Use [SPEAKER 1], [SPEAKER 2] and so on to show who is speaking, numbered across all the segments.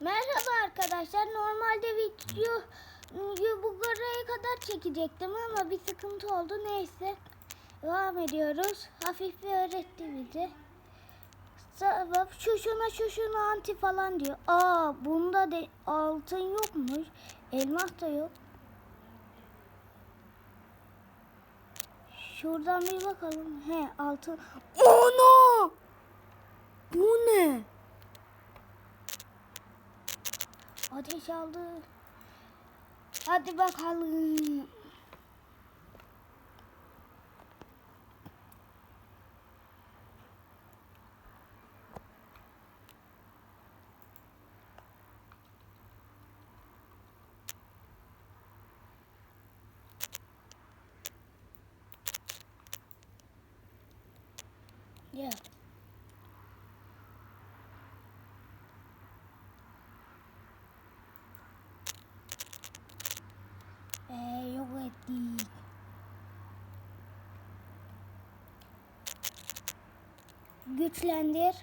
[SPEAKER 1] Merhaba arkadaşlar. Normalde videoyu bu buraya kadar çekecektim ama bir sıkıntı oldu. Neyse. Devam ediyoruz. Hafif bir öğretti bize. Sa- Bak şu şuna şu şuna anti falan diyor. Aa bunda de altın yokmuş. Elmas da yok. Şuradan bir bakalım. He altın. Ana! Bu ne? Ateş aldı. Hadi bakalım. Yeah. Ettik. Güçlendir.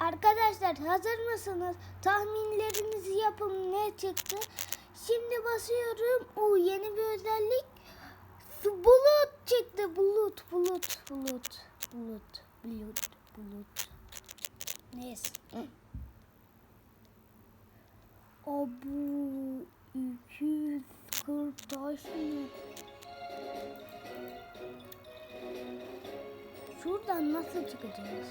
[SPEAKER 1] Arkadaşlar hazır mısınız? Tahminlerinizi yapın ne çıktı? Şimdi basıyorum. O yeni bir özellik. Bulut çıktı. Bulut, bulut, bulut, bulut, bulut, bulut. Neyse. O bu 240 taş mı? Şuradan nasıl çıkacağız?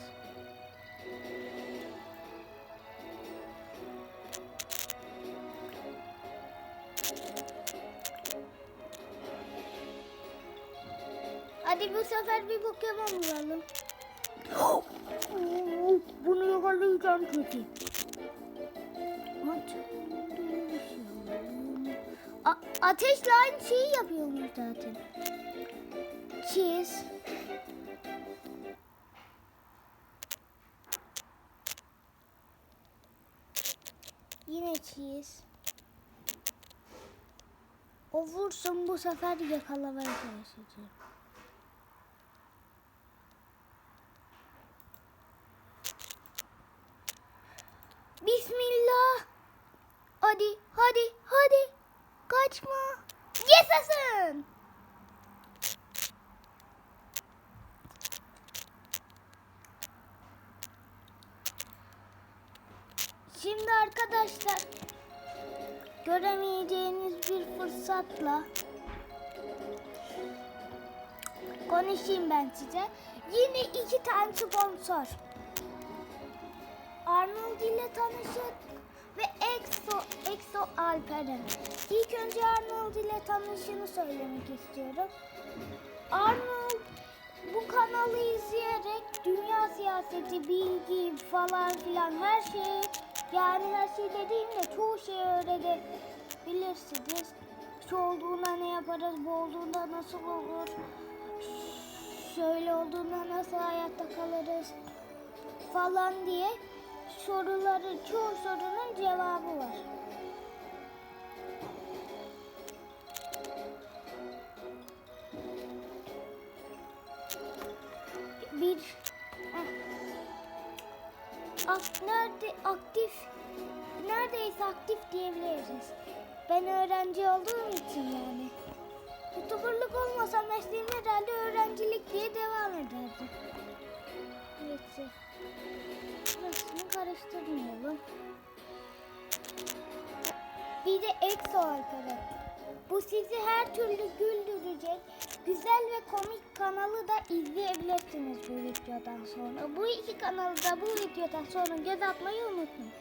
[SPEAKER 1] Hadi bu sefer bir Pokemon bulalım. Bunu yakalayacağım kötü. Ateşle aynı şeyi yapıyormuş zaten. Cheese. Yine cheese. O vursun bu sefer yakalamaya çalışacağım. Bismillah. Hadi, hadi, hadi. Kaçma. Yaşasın. Şimdi arkadaşlar göremeyeceğiniz bir fırsatla konuşayım ben size. Yine iki tane sponsor. Arnold ile tanışın ve Exo, Exo Alperen. İlk önce Arnold ile tanışını söylemek istiyorum. Arnold bu kanalı izleyerek dünya siyaseti, bilgi falan filan her şeyi yani her şey dediğimde çoğu şeyi öğrenebilirsiniz. Şu olduğunda ne yaparız, bu olduğunda nasıl olur, şöyle olduğunda nasıl hayatta kalırız falan diye soruları çoğu sorunun cevabı var. Bir. Ak- nerede aktif neredeyse aktif diyebiliriz. Ben öğrenci olduğum için yani. Youtuberlık olmasa mesleğim herhalde öğrencilik diye devam ederdi. Neyse. Burasını karıştırmayalım. Bir de EXO arkadaşlar. Bu sizi her türlü güldürecek güzel ve komik kanalı da izleyebilirsiniz bu videodan sonra. Bu iki kanalı da bu videodan sonra göz atmayı unutmayın.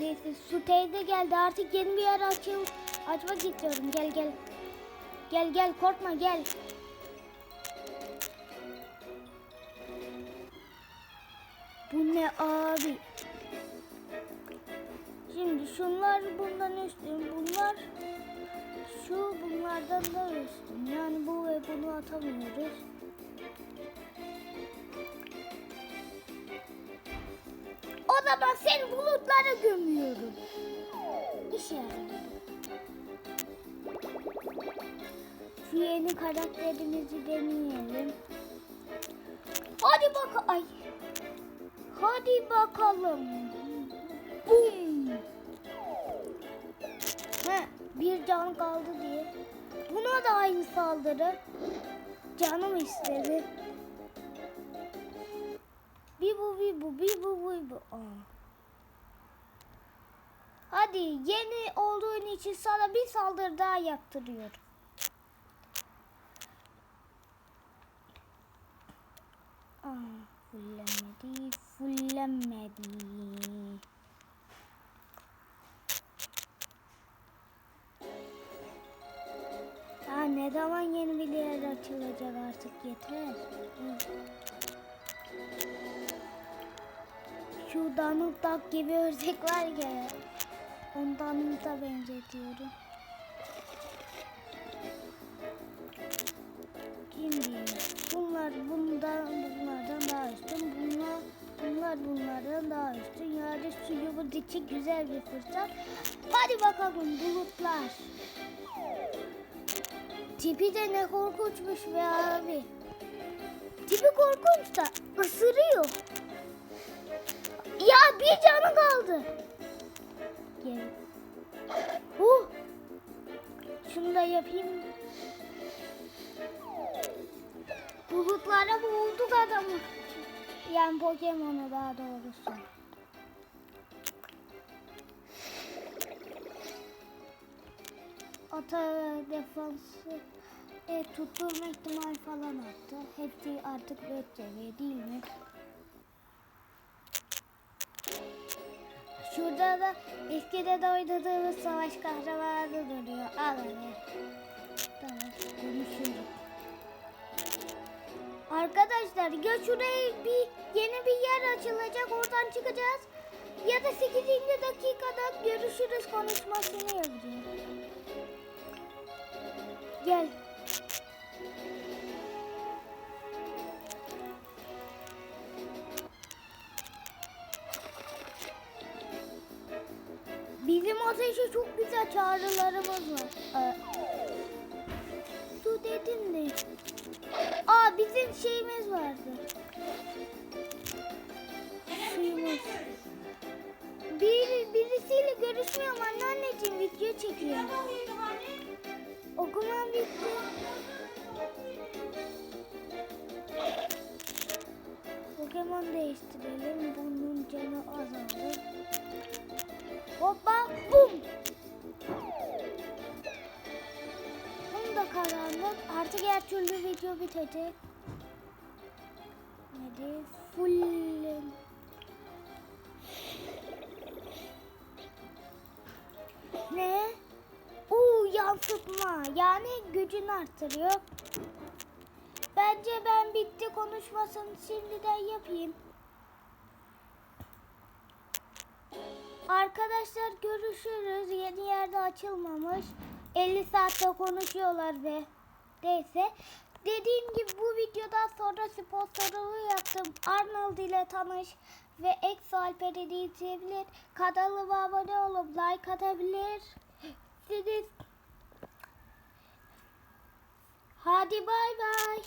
[SPEAKER 1] Neyse su teyze geldi artık yeni bir yer açıl açmak istiyorum. Gel gel. Gel gel korkma gel. Bu ne abi? Şimdi şunlar bundan üstün, bunlar şu bunlardan da üstün. Yani bu ve bunu atamıyoruz. O zaman sen bulutlara gömüyorum. İşe. Şu yeni karakterimizi deneyelim. Hadi bak ay. Hadi bakalım. Bum. He, bir can kaldı diye. Buna da aynı saldırı. Canım istedi. Bir bu bir bu bir bu bir bu. Aa. Hadi yeni olduğun için sana bir saldırı daha yaptırıyorum. Aa, fullenmedi, fullenmedi. Ya ne zaman yeni bir yer açılacak artık yeter. Şu Donald Duck gibi ördek var ya. Ondan da benzetiyorum. Şimdi bunlar bundan bunlardan daha üstün. Bunlar bunlar bunlardan daha üstün. Yani suyumuz için güzel bir fırsat. Hadi bakalım bulutlar. Tipi de ne korkunçmuş be abi. Tipi korkunç da ısırıyor. Ya bir canı kaldı. Gel. Uh. Şunu da yapayım. Bulutlara bulduk adamı. Yani Pokemon'u daha doğrusu. Ata defansı e, tutturma ihtimal falan attı. Hepsi artık 4 seviye değil mi? Şurada da eskide de oynadığımız savaş kahramanı duruyor. Al hadi. Tamam konuşuyorum. Arkadaşlar ya şuraya bir yeni bir yer açılacak oradan çıkacağız. Ya da 8. dakikada görüşürüz konuşmasını yapacağız. Gel. Bizim ateşe çok güzel çağrılarımız var. Ee, su dedin de. Aa bizim şeyimiz vardı. Suyumuz. Bir, birisiyle görüşmüyorum anneanneciğim video çekiyor. Her türlü video bitecek. Hadi full. Ne? Uuu yansıtma. Yani gücünü artırıyor. Bence ben bitti konuşmasını şimdiden yapayım. Arkadaşlar görüşürüz. Yeni yerde açılmamış. 50 saatte konuşuyorlar ve neyse. Dediğim gibi bu videodan sonra sponsorluğu yaptım. Arnold ile tanış ve Exo Alper'i izleyebilir. Kanalıma abone olup like atabilir. Siz Hadi bay bay.